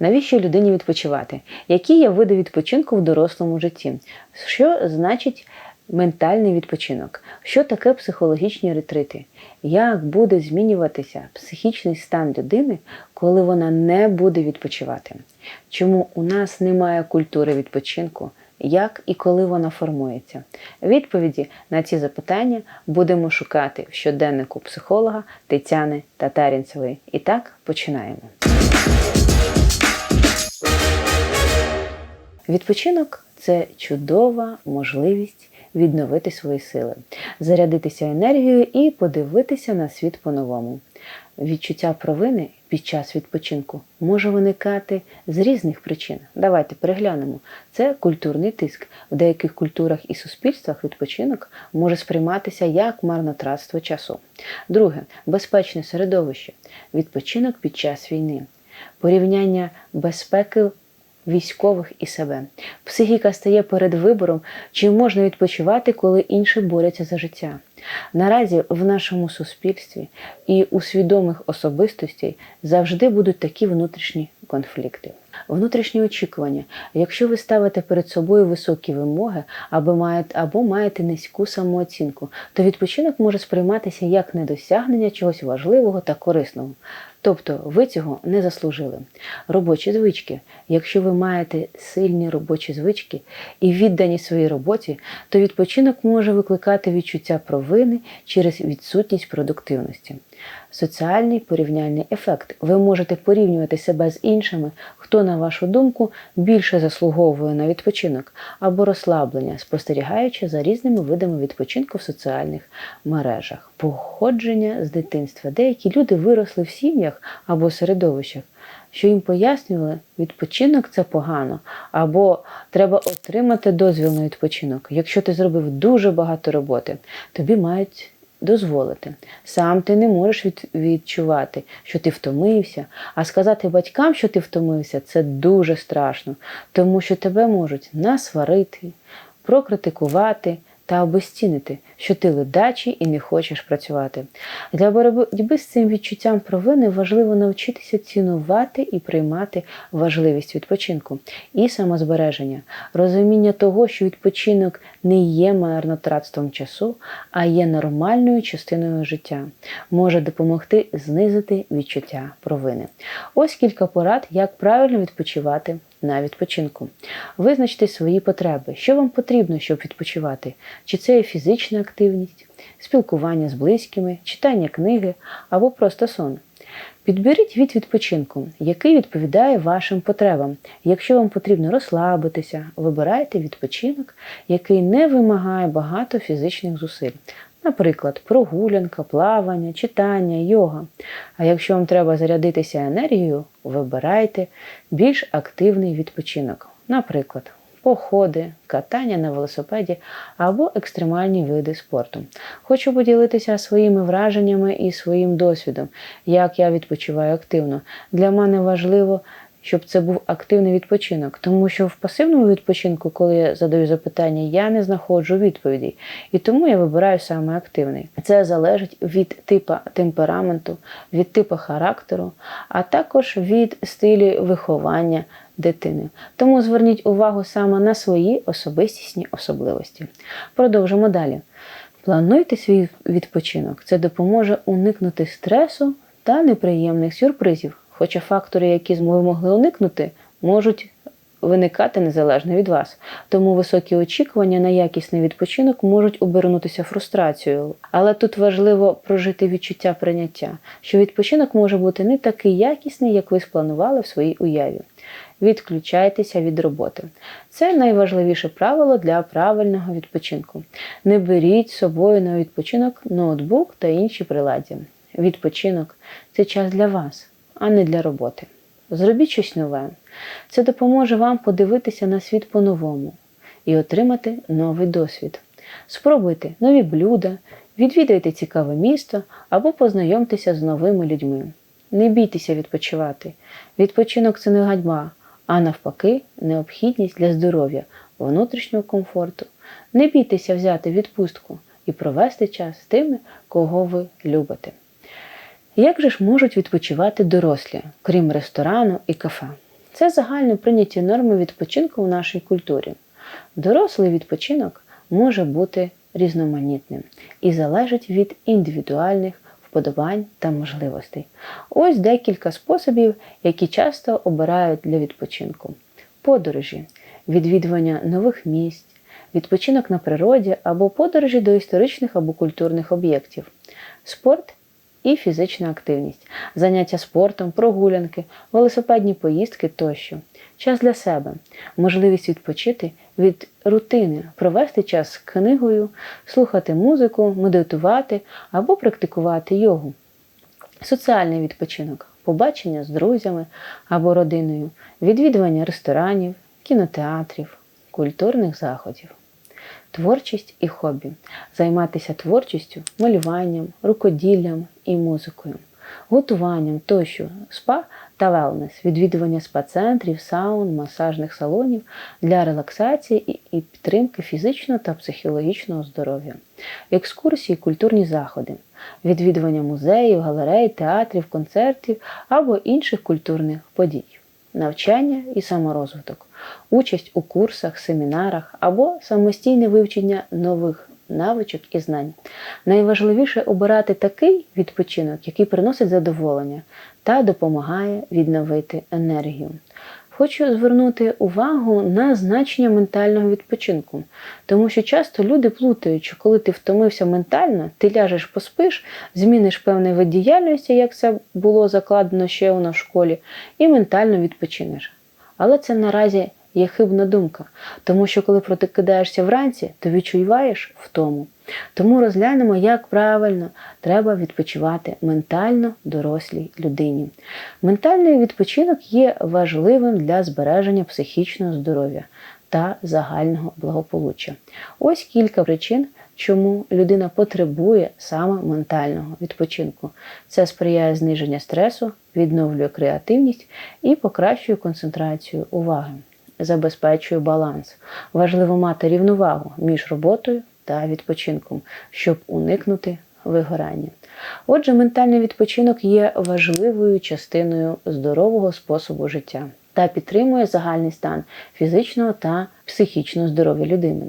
Навіщо людині відпочивати? Які є види відпочинку в дорослому житті? Що значить ментальний відпочинок? Що таке психологічні ретрити? Як буде змінюватися психічний стан людини, коли вона не буде відпочивати? Чому у нас немає культури відпочинку? Як і коли вона формується? Відповіді на ці запитання будемо шукати в щоденнику психолога Тетяни Татарінцевої. І так починаємо. Відпочинок це чудова можливість відновити свої сили, зарядитися енергією і подивитися на світ по-новому. Відчуття провини під час відпочинку може виникати з різних причин. Давайте переглянемо. Це культурний тиск. В деяких культурах і суспільствах відпочинок може сприйматися як марнотратство часу. Друге безпечне середовище. Відпочинок під час війни. Порівняння безпеки військових і себе. Психіка стає перед вибором, чи можна відпочивати, коли інші борються за життя. Наразі в нашому суспільстві і у свідомих особистостей завжди будуть такі внутрішні конфлікти. Внутрішні очікування. Якщо ви ставите перед собою високі вимоги або маєте, або маєте низьку самооцінку, то відпочинок може сприйматися як недосягнення чогось важливого та корисного. Тобто ви цього не заслужили. Робочі звички. Якщо ви маєте сильні робочі звички і віддані своїй роботі, то відпочинок може викликати відчуття провини через відсутність продуктивності. Соціальний порівняльний ефект. Ви можете порівнювати себе з іншими, хто, на вашу думку, більше заслуговує на відпочинок або розслаблення, спостерігаючи за різними видами відпочинку в соціальних мережах. Походження з дитинства. Деякі люди виросли в сім'ях або середовищах, що їм пояснювали, відпочинок це погано, або треба отримати дозвіл на відпочинок. Якщо ти зробив дуже багато роботи, тобі мають дозволити. Сам ти не можеш від, відчувати, що ти втомився, а сказати батькам, що ти втомився, це дуже страшно, тому що тебе можуть насварити, прокритикувати. Та обезцінити, що ти ледачий і не хочеш працювати. Для боротьби з цим відчуттям провини важливо навчитися цінувати і приймати важливість відпочинку і самозбереження, розуміння того, що відпочинок не є марнотратством часу, а є нормальною частиною життя, може допомогти знизити відчуття провини. Ось кілька порад, як правильно відпочивати на відпочинку. Визначте свої потреби, що вам потрібно, щоб відпочивати, чи це є фізична активність, спілкування з близькими, читання книги або просто сон. Підберіть від відпочинку, який відповідає вашим потребам. Якщо вам потрібно розслабитися, вибирайте відпочинок, який не вимагає багато фізичних зусиль. Наприклад, прогулянка, плавання, читання, йога. А якщо вам треба зарядитися енергією, вибирайте більш активний відпочинок. Наприклад, походи, катання на велосипеді або екстремальні види спорту. Хочу поділитися своїми враженнями і своїм досвідом, як я відпочиваю активно. Для мене важливо щоб це був активний відпочинок, тому що в пасивному відпочинку, коли я задаю запитання, я не знаходжу відповідей. І тому я вибираю саме активний. Це залежить від типа темпераменту, від типу характеру, а також від стилю виховання дитини. Тому зверніть увагу саме на свої особистісні особливості. Продовжимо далі. Плануйте свій відпочинок. Це допоможе уникнути стресу та неприємних сюрпризів. Хоча фактори, які ви могли уникнути, можуть виникати незалежно від вас. Тому високі очікування на якісний відпочинок можуть обернутися фрустрацією. Але тут важливо прожити відчуття прийняття, що відпочинок може бути не такий якісний, як ви спланували в своїй уяві. Відключайтеся від роботи. Це найважливіше правило для правильного відпочинку. Не беріть з собою на відпочинок ноутбук та інші приладдя. Відпочинок це час для вас а не для роботи. Зробіть щось нове. Це допоможе вам подивитися на світ по-новому і отримати новий досвід. Спробуйте нові блюда, відвідайте цікаве місто або познайомтеся з новими людьми. Не бійтеся відпочивати. Відпочинок це не гадьба, а навпаки, необхідність для здоров'я, внутрішнього комфорту. Не бійтеся взяти відпустку і провести час з тими, кого ви любите. Як же ж можуть відпочивати дорослі, крім ресторану і кафе? Це загально прийняті норми відпочинку в нашій культурі. Дорослий відпочинок може бути різноманітним і залежить від індивідуальних вподобань та можливостей. Ось декілька способів, які часто обирають для відпочинку: подорожі, відвідування нових місць, відпочинок на природі або подорожі до історичних або культурних об'єктів, спорт і фізична активність, заняття спортом, прогулянки, велосипедні поїздки тощо, час для себе, можливість відпочити від рутини, провести час з книгою, слухати музику, медитувати або практикувати йогу. Соціальний відпочинок, побачення з друзями або родиною, відвідування ресторанів, кінотеатрів, культурних заходів. Творчість і хобі. Займатися творчістю, малюванням, рукоділлям і музикою, готуванням тощо, спа та велнес, відвідування спа-центрів, саун, масажних салонів для релаксації і підтримки фізичного та психологічного здоров'я, екскурсії, культурні заходи, відвідування музеїв, галерей, театрів, концертів або інших культурних подій. Навчання і саморозвиток, участь у курсах, семінарах або самостійне вивчення нових навичок і знань. Найважливіше обирати такий відпочинок, який приносить задоволення та допомагає відновити енергію. Хочу звернути увагу на значення ментального відпочинку, тому що часто люди плутають, що коли ти втомився ментально, ти ляжеш поспиш, зміниш певний вид діяльності, як це було закладено ще у нас в школі, і ментально відпочинеш. Але це наразі є хибна думка, тому що коли прокидаєшся вранці, то відчуваєш втому. Тому розглянемо, як правильно треба відпочивати ментально дорослій людині. Ментальний відпочинок є важливим для збереження психічного здоров'я та загального благополуччя. Ось кілька причин, чому людина потребує саме ментального відпочинку. Це сприяє зниженню стресу, відновлює креативність і покращує концентрацію уваги. Забезпечує баланс. Важливо мати рівновагу між роботою та відпочинком, щоб уникнути вигорання. Отже, ментальний відпочинок є важливою частиною здорового способу життя та підтримує загальний стан фізичного та психічного здоров'я людини.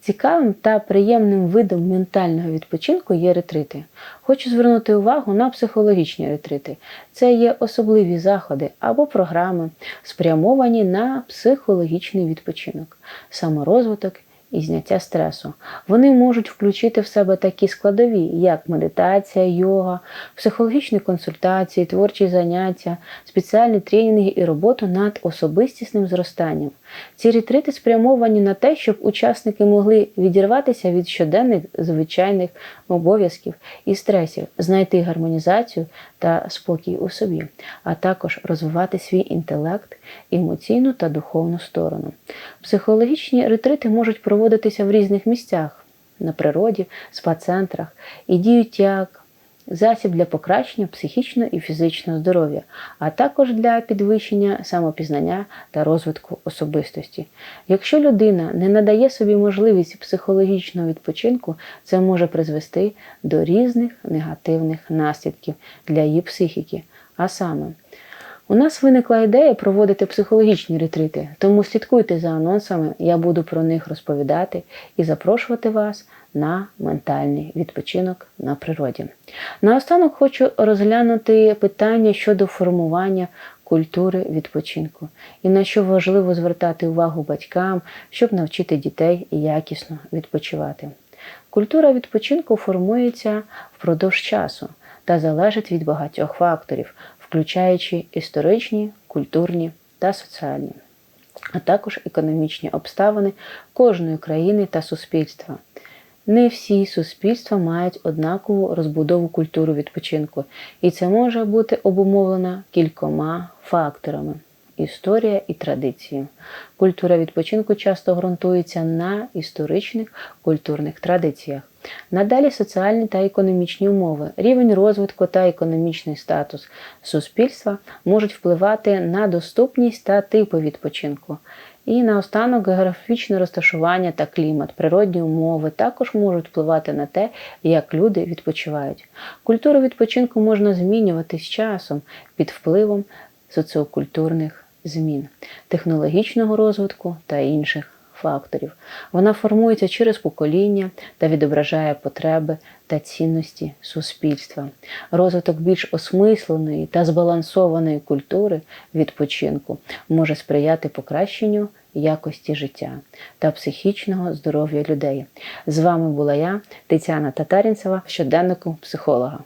Цікавим та приємним видом ментального відпочинку є ретрити. Хочу звернути увагу на психологічні ретрити. Це є особливі заходи або програми, спрямовані на психологічний відпочинок, саморозвиток і зняття стресу. Вони можуть включити в себе такі складові, як медитація, йога, психологічні консультації, творчі заняття, спеціальні тренінги і роботу над особистісним зростанням. Ці ретрити спрямовані на те, щоб учасники могли відірватися від щоденних звичайних обов'язків і стресів, знайти гармонізацію та спокій у собі, а також розвивати свій інтелект, емоційну та духовну сторону. Психологічні ретрити можуть проводитися в різних місцях на природі, спа-центрах і діють як засіб для покращення психічного і фізичного здоров'я, а також для підвищення самопізнання та розвитку особистості. Якщо людина не надає собі можливість психологічного відпочинку, це може призвести до різних негативних наслідків для її психіки. А саме, у нас виникла ідея проводити психологічні ретрити, тому слідкуйте за анонсами, я буду про них розповідати і запрошувати вас на ментальний відпочинок на природі. Наостанок хочу розглянути питання щодо формування культури відпочинку і на що важливо звертати увагу батькам, щоб навчити дітей якісно відпочивати. Культура відпочинку формується впродовж часу та залежить від багатьох факторів, включаючи історичні, культурні та соціальні, а також економічні обставини кожної країни та суспільства. Не всі суспільства мають однакову розбудову культури відпочинку, і це може бути обумовлено кількома факторами. Історія і традиції. Культура відпочинку часто ґрунтується на історичних культурних традиціях. Надалі соціальні та економічні умови, рівень розвитку та економічний статус суспільства можуть впливати на доступність та типи відпочинку. І наостанок географічне розташування та клімат, природні умови також можуть впливати на те, як люди відпочивають. Культуру відпочинку можна змінювати з часом під впливом соціокультурних змін, технологічного розвитку та інших факторів. Вона формується через покоління та відображає потреби та цінності суспільства. Розвиток більш осмисленої та збалансованої культури відпочинку може сприяти покращенню якості життя та психічного здоров'я людей. З вами була я, Тетяна Татарінцева, щоденнику психолога.